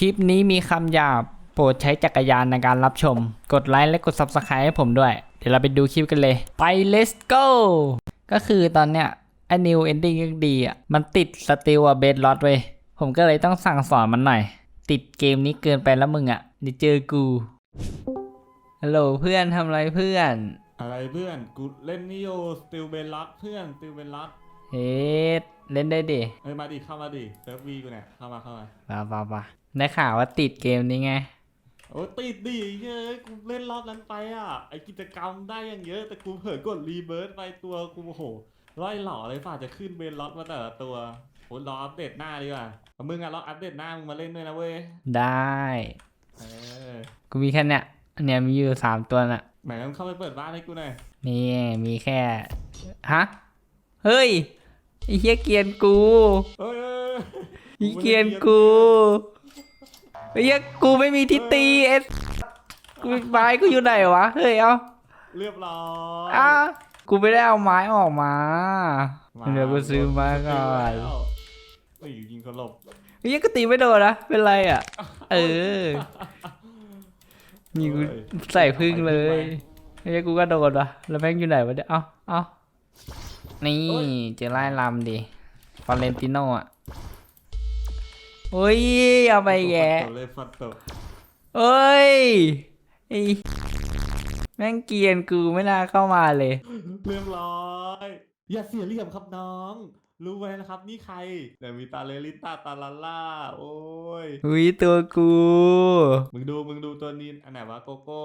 คลิปนี้มีคำหยาบโปรดใช้จักรยานในการรับชม กดไลค์และกด Subscribe ให้ผมด้วย เดี๋ยวเราไปดูคลิปกันเลย ไป let's go ก็คือตอนเนี้ยไอ้ new ending ก็ดีอะ มันติดสติลอะเบสลอตเว้ย ผมก็เลยต้องสั่งสอนมันหน่อย ติดเกมนี้เกินไปแล้วมึงอะเดี๋ยวเจอกู ฮัลโหลเพื่อนทำไรเพื่อน อะไรเพื่อน กูเล่นนี่โยสติลเบลลัสเพื่อนสติลเบลลัสเฮ้เล่นได้ดิเอ้ยมาดิเข้ามาดิเซิร์ฟวีกูเนี่ยเข้ามาเข้ามาปาปาปา ได้ข่าวว่าติดเกมนี้ไง โอ้ติดดิเย้ยกูเล่นรอบนั้นไปอะ ไอกิจกรรมได้อย่างเยอะ แต่กูเผลอกดรีเบิร์ตไปตัวกูโอ้โหร้อยหล่อเลยฝ่าจะขึ้นเบลล็อตมาแต่ละตัวโหรออัปเดตหน้าดีกว่าเอามึงอะรออัปเดตหน้ามึงมาเล่นด้วยนะเว้ยได้เออกูมีแค่เนี้ยอันเนี้ยมีอยู่สามตัวน่ะแหมมึงเข้าไปเปิดบ้านให้กูหน่อยนี่มีแค่ฮะเฮ้ยไอ้เหี้ยเกรียนกูเอ้ยเอ้ยไอ้เกรียนกูไอ้ เหี้ยกูไม่มีที่ตีเอสกูไม้กูอยู่ไหนวะ เฮ้ยเอาเรียบร้อยอ้ากูไม่ได้เอาไม้ออกมาเดี๋ยวกูซื้อมาก่อนเฮ้ยยิงเขาหลบไอ้เหี้ยก็ตีไม่โดนนะเป็นไรอะ เออนี่กูใส่พึ่งเลยไอ้เหี้ยกูก็โดนวะแล้วแม่งอยู่ไหนวะเนี่ยเอ้าเอ้านี่เจะไล่ลำดิฟอเรนติโนอะ โอ้ยเอาไปแย่ฟันโตเลยฟันโตเอ้ยไอ้แม่งเกรียนกูไม่น่าเข้ามาเลย เรียบร้อย อย่าเสียเหลี่ยมครับน้อง รู้ไว้นะครับนี่ใครเดี๋ยวมีตาเลลิตาตาลาล่า โอ้ยอุ้ยตัวกู มึงดูมึงดูตัวนี้อันไหนวะโกโก้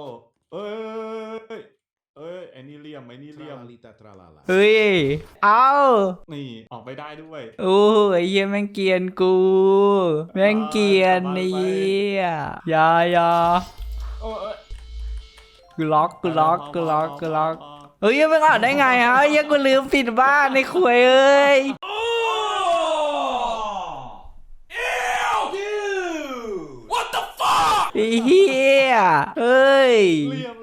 เอ้ย เอ้ยไอ้นี่เหลี่ยมไอ้นี่เหลี่ยม Tralalita tralala. เฮ้ย เอานี่ออกไปได้ด้วย โอ้ยไอ้เหี้ยแม่งเกรียนกู แม่งเกรียนนี่อย่าอย่าโอ้ยเอ้ยกูล็อกกูล็อกกูล็อกกูล็อกพพเฮ้ยมึงออกได้ไงฮะเฮ้ยกูลืมปิดบ้านในควยเอ้ยไอ้เหี้ยเฮ้ยเรียบร้อย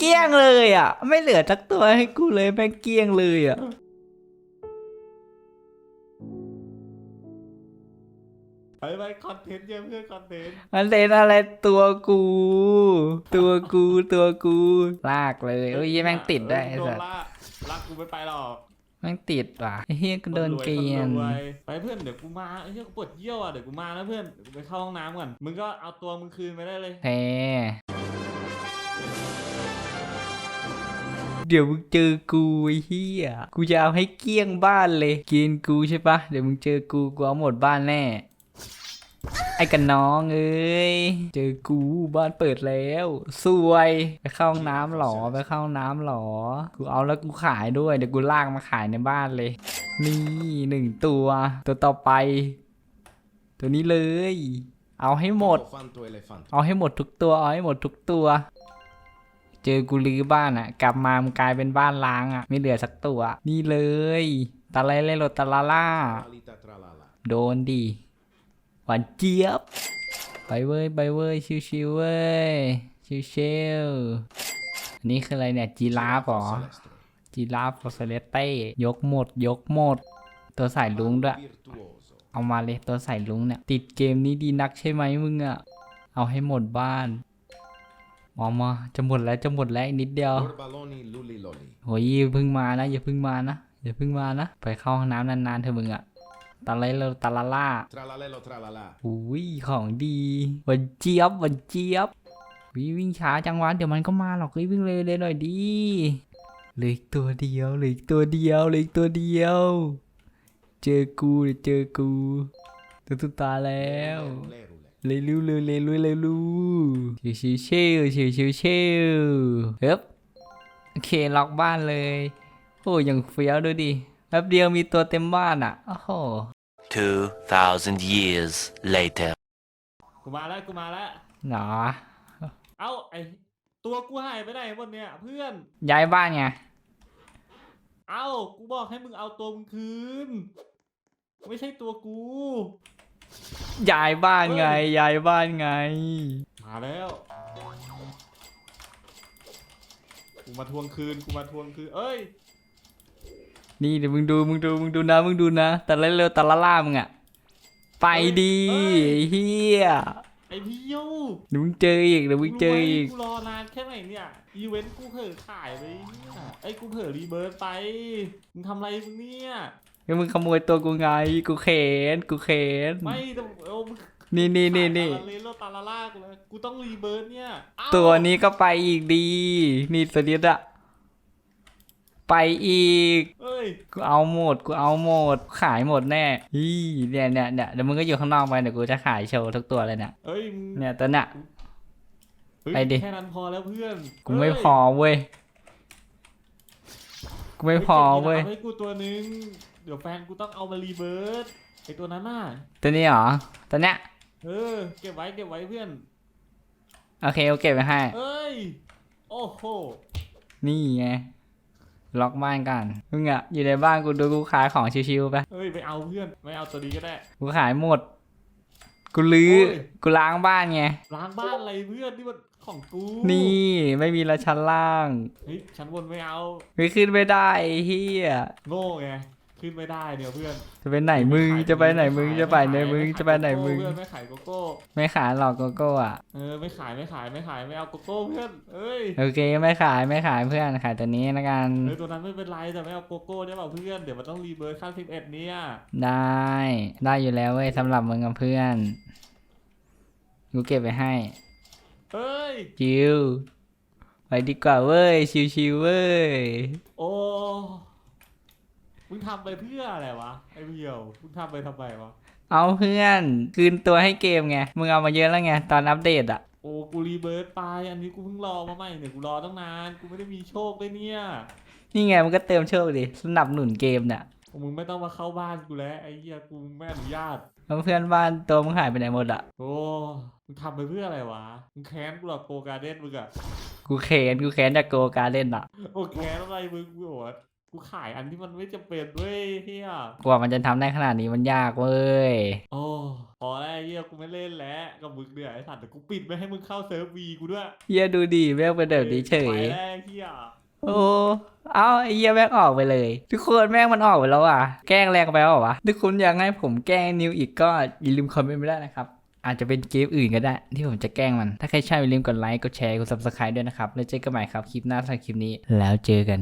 เกลี้ยงเลยอะ ไม่เหลือสักตัวให้กูเลยแม่งเกลี้ยงเลยอะไปไปคอนเทนต์เยอะเพื่อนคอนเทนต์มันเป็นอะไรตัวกู ตัวกูตัวกู ลากเลยเอ้ยแม่งติดได้วยไอ้โดสันสลากลากกูไม่ไปหรอกแม่งติดว่ะไอ้เฮียก็โดนเกลียนคนรวยไปเพื่อนเดี๋ยวกูมาไอ้เหี้ยกูปวดเยี่ยวอะเดี๋ยวกูมานะเพื่อนเดี๋ยวกูไปเข้าห้องน้ำก่อนมึงก็เอาตัวมึงคืนไปได้เลยแพ้ เดี๋ยวมึงเจอกูไอ้เฮียกูจะเอาให้เกลี้ยงบ้านเลย กินกูใช่ปะเดี๋ยวมึงเจอกูกูเอาหมดบ้านแน่ ไอ้กันน้องเอ้ย เจอกูบ้านเปิดแล้วสวยไปเข้าห้องน้ำหรอไปเข้าห้องน้ำหรอ กูเอาแล้วกูขายด้วยเดี๋ยวกูลากมาขายในบ้านเลย นี่หนึ่งตัว ตัวต่อไป ตัวนี้เลย เอาให้หมด Elefanto, elefanto. เอาให้หมดทุกตัวเอาให้หมดทุกตัว เจอกูรื้อบ้านอะกลับมามันกลายเป็นบ้านล้างอะไม่เหลือสักตัว นี่เลยตาไลเลโลตาลาล่า Tralita tralala. โดนดีหวานเจี๊ยบ ไปเว้ย ไปเว้ย ชิวๆเว้ย ชิวๆอันนี้คืออะไรเนี่ย จีราฟเหรอ Celestre. จีราฟกับเซเลสเต้ ยกหมด ยกหมด ตัวสายลุงด้วย Virtuoso. เอามาเลยตัวใส่ลุงเนี่ย ติดเกมนี้ดีนักใช่ไหมมึงอะเอาให้หมดบ้าน มอมาจะหมดแล้วจะหมดแล้วอีกนิดเดียว Orbaloni luli loli. โหยอย่าเพึ่งมานะอย่าเพึ่งมานะอย่าเพึ่งมานะ ไปเข้าห้องน้ำนานๆเถอะมึงอะตาไลเลตาลาล่า Tralalelo tralala. อุ้ยของดีหวันเจี๊ยบหวันเจี๊ยบวิวิ่งช้าจังหวะเดี๋ยวมันก็มาหรอกเฮ้ยวิ่งเร็วๆหน่อยดิเหลืออีกตัวเดียวเหลืออีกตัวเดียวเหลืออีกตัวเดียว เจอกูเดี๋ยวเจอกูตัวตุตาแล้ว Lerule. เลยลูเลยเลยลูเลยลูชิวชิวชิวชิวชิวชิวเฮ้บโอเคล็อกบ้านเลยโอ้ยังเฟี้ยวดูดิแป๊บเดียวมีตัวเต็มบ้านอะโอ้โห2,000 years later. กูมาแล้วกูมาแล้วหนอเอ้าไอตัวกูหายไปไหนหมดเนี่ยเพื่อนย้ายบ้านไงเอ้ากูบอกให้มึงเอาตัวมึงคืน ไม่ใช่ตัวกู ย้ายบ้านไงเฮ้ยย้ายบ้านไง มาแล้วกูมาทวงคืนกูมาทวงคืนเอ้ยนี่เดี๋ยวมึงดูมึงดูมึงดูนะมึงดูนะแต่เร็วๆแต่ละล่ามึงอะไปดีไอ้เฮียไอพี่ยูเดี๋ยวมึงเจออีกเดี๋ยวมึงเจออีกกูรอนานแค่ไหนเนี่ยอีเวนต์กูเผลอขายไปเนี่ยไอ้กูเผลอรีเบิร์ตไปมึงทำอะไรมึงเนี่ย แล้วมึงขโมยตัวกูไง กูเข็นกูเข็นไม่ต้องเอามึงนี่นี่นี่นี่ขายตาลาเลโลตาลาลากเลยกูต้องรีเบิร์ตเนี่ยอ้าตัวนี้ก็ไปอีกดี นี่ตัวนี้อะไปอีก เอ้ยกูเอาหมด กูเอาหมด ขายหมดแน่ฮีเนี่ยเนี่ยเนี่ยเดี๋ยวมึงก็อยู่ข้างนอกไปเดี๋ยวกูจะขายโชว์ทุกตัวเลยเนี่ยเอ้ยมึงเนี่ยตัวเนี้ยเฮ้ยไปดิ แค่นั้นพอแล้วเพื่อนกูไม่พอเว้ย กูไม่พอเว้ยอาให้กูตัวนึง เดี๋ยวแฟนกูต้องเอามารีเบิร์ตไอตัวนั้นน่ะตัวนี้เหรอ ตัวเนี้ย เออ เก็บไว้เก็บไว้เพื่อน โอเคโอเก็บไปให้ เอ้ย โอ้โห นี่ไง ล็อกบ้านกันมึงอะอยู่ในบ้านกูดูกูขายของชิวๆไป เอ้ยไปเอาเพื่อนไม่เอาตัวนี้ก็ได้ กูขายหมด กูลื้อ โอ้ย กูล้างบ้านไง ล้างบ้านอะไรเพื่อนที่มันของกูนี่ไม่มีละชั้นล่าง เฮ้ยชั้นบนไม่เอา ไม่ขึ้นไม่ได้ไอ้เฮียโง่ไง ขึ้นไม่ได้เนี่ยเพื่อนจะไปไหนมึงจะไปไหนมึงจะไปไหนมึงจะไปไหนมึงเพื่อนไม่ขายโกโก้ ไม่ขายหรอกโกโก้อะเออไม่ขายไม่ขายไม่ขายไม่เอาโกโก้เพื่อนเอ้ยโอเคไม่ขายไม่ขายเพื่อนขายตัวนี้ละกันเออตัวนั้นไม่เป็นไรแต่ไม่เอาโกโก้ได้เปล่าเพื่อนเดี๋ยวมันต้องรีเบิร์ตขั้นสิบเอ็ดเนี่ยได้ได้อยู่แล้วเว้ยสำหรับมึงกับเพื่อนกูเก็บไปให้เอ้ยชิวไปดีกว่าเว้ยชิวๆเว้ยโอ้ มึงทำไปเพื่ออะไรวะไอ้เบี้ยวมึงทำไปทำไมวะเอาเพื่อนคืนตัวให้เกมไง มึงเอามาเยอะแล้วไง ตอนอัปเดตอะโอ้กูรีเบิร์ตไปอันนี้กูเพิ่งรอมาใหม่เนี่ยกูรอตั้งนานกูไม่ได้มีโชคด้วยเนี่ยนี่ไงมันก็เติมโชคดิสนับสนุนเกมเนี่ยมึงไม่ต้องมาเข้าบ้านกูแล้วไอ้เหี้ยกูไม่อนุญาตแล้วเพื่อนบ้านตัวมึงหายไปไหนหมดอะโอ้มึงทำไปเพื่ออะไรวะมึงแค้นกูเหรอโกการ์เด้นมึงอะกูเข็นกูเข็นจากโกการเล่นอะโอ้แค้นอะไรมึงกูบอกว่า กูขายอันที่มันไม่จำเป็นด้วยเฮียกว่ามันจะทำได้ขนาดนี้มันยากเว้ย โอ้พอแล้วไอ้เฮียกูไม่เล่นแล้วกับมึงเนี่ยไอ้สัตว์แต่กูปิดไม่ให้มึงเข้าเซิร์ฟวีกูด้วยเฮียดูดีแม่งเป็นแบบนี้เฉย ไปแล้วไอ้เฮียโอ้ เอาไอ้เหี้ยแม่งออกไปเลย ทุกคนแม่งมันออกไปแล้วอะ แกล้งแรงไปแล้วเหรอวะทุกคนอยากให้ผมแกล้งนิวอีกก็อย่าลืมคอมเมนต์ไม่ได้นะครับ อาจจะเป็นเกมอื่นก็ได้ ที่ผมจะแกล้งมัน ถ้าใครชอบอย่าลืมกดไลค์ กดแชร์ กด subscribe ด้วยนะครับ แล้วเจอกันใหม่ครับคลิปหน้าสำหรับคลิปนี้ แล้วเจอกัน